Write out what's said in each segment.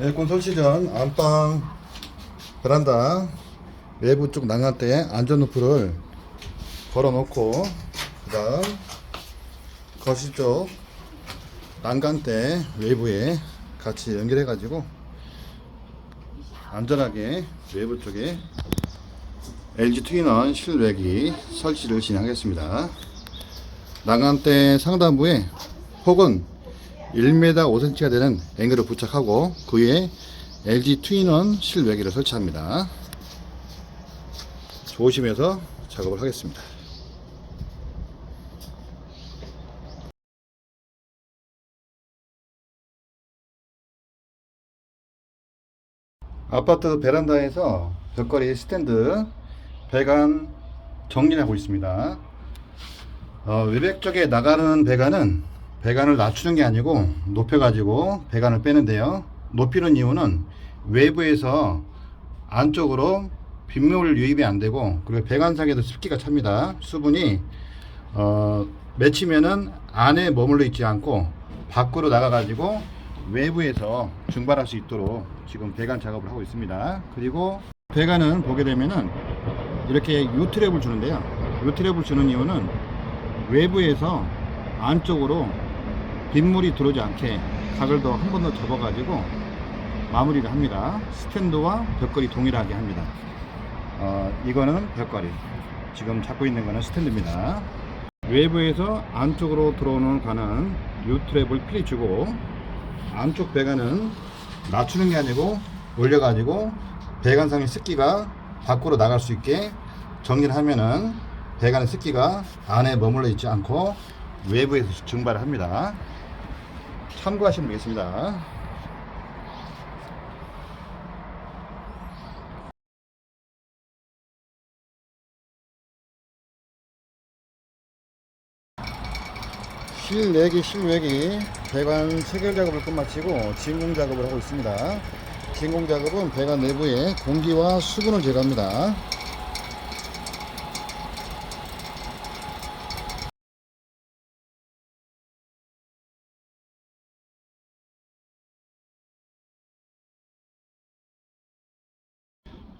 에어컨 설치 전 안방 베란다 외부 쪽 난간대에 안전 루프를 걸어 놓고 그 다음 거실 쪽 난간대 외부에 같이 연결해 가지고 안전하게 외부 쪽에 LG 트윈원 실외기 설치를 진행하겠습니다. 난간대 상단부에 혹은 1m 5cm가 되는 앵글을 부착하고 그 위에 LG 트윈원 실외기를 설치합니다. 조심해서 작업을 하겠습니다. 아파트 베란다에서 벽걸이 스탠드 배관 정리하고 있습니다. 어, 외벽 쪽에 나가는 배관은 배관을 낮추는 게 아니고 높여가지고 배관을 빼는데요. 높이는 이유는 외부에서 안쪽으로 빗물 유입이 안 되고 그리고 배관상에도 습기가 찹니다. 수분이 어, 맺히면은 안에 머물러 있지 않고 밖으로 나가가지고 외부에서 증발할 수 있도록 지금 배관 작업을 하고 있습니다. 그리고 배관은 보게 되면은 이렇게 유트랩을 주는데요. 유트랩을 주는 이유는 외부에서 안쪽으로 빗물이 들어오지 않게 각을 더 한 번 더 접어가지고 마무리를 합니다. 스탠드와 벽걸이 동일하게 합니다. 어, 이거는 벽걸이. 지금 잡고 있는 거는 스탠드입니다. 외부에서 안쪽으로 들어오는 관은 유트랩을 필히 주고 안쪽 배관은 낮추는 게 아니고 올려가지고 배관상의 습기가 밖으로 나갈 수 있게 정리를 하면은 배관의 습기가 안에 머물러 있지 않고 외부에서 증발을 합니다. 참고하시면 되겠습니다. 실내기 실외기 배관 체결 작업을 끝마치고 진공 작업을 하고 있습니다. 진공 작업은 배관 내부에 공기와 수분을 제거합니다.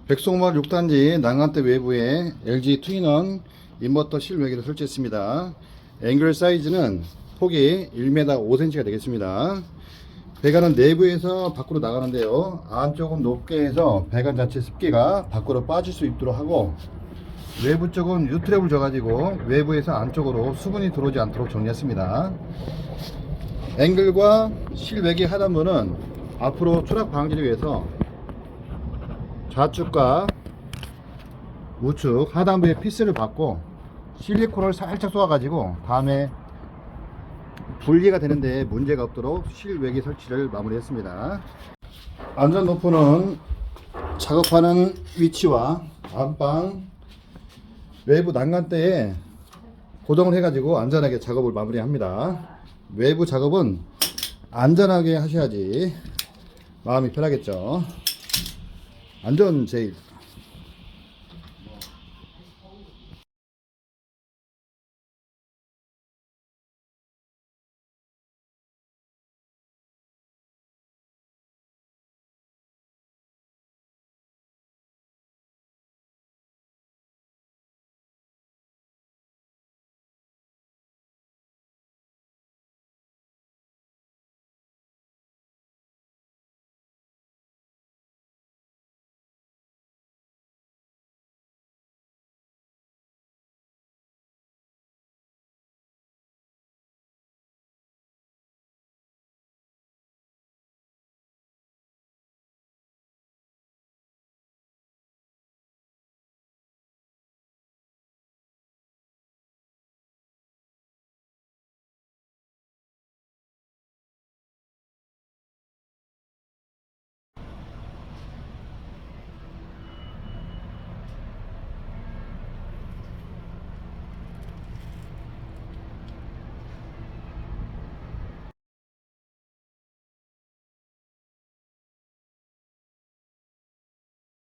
백송마을 6단지 난간대 외부에 LG 트윈원 인버터 실외기를 설치했습니다. 앵글 사이즈는 폭이 1m 5cm가 되겠습니다. 배관은 내부에서 밖으로 나가는데요. 안쪽은 높게 해서 배관 자체 습기가 밖으로 빠질 수 있도록 하고 외부 쪽은 유트랩을 줘가지고 외부에서 안쪽으로 수분이 들어오지 않도록 정리했습니다. 앵글과 실외기 하단부는 앞으로 추락 방지를 위해서 좌측과 우측 하단부에 피스를 받고 실리콘을 살짝 쏘아가지고 다음에 분리가 되는데 문제가 없도록 실외기 설치를 마무리했습니다. 안전 노프는 작업하는 위치와 안방 외부 난간대에 고정을 해가지고 안전하게 작업을 마무리합니다. 외부 작업은 안전하게 하셔야지 마음이 편하겠죠. 안전 제일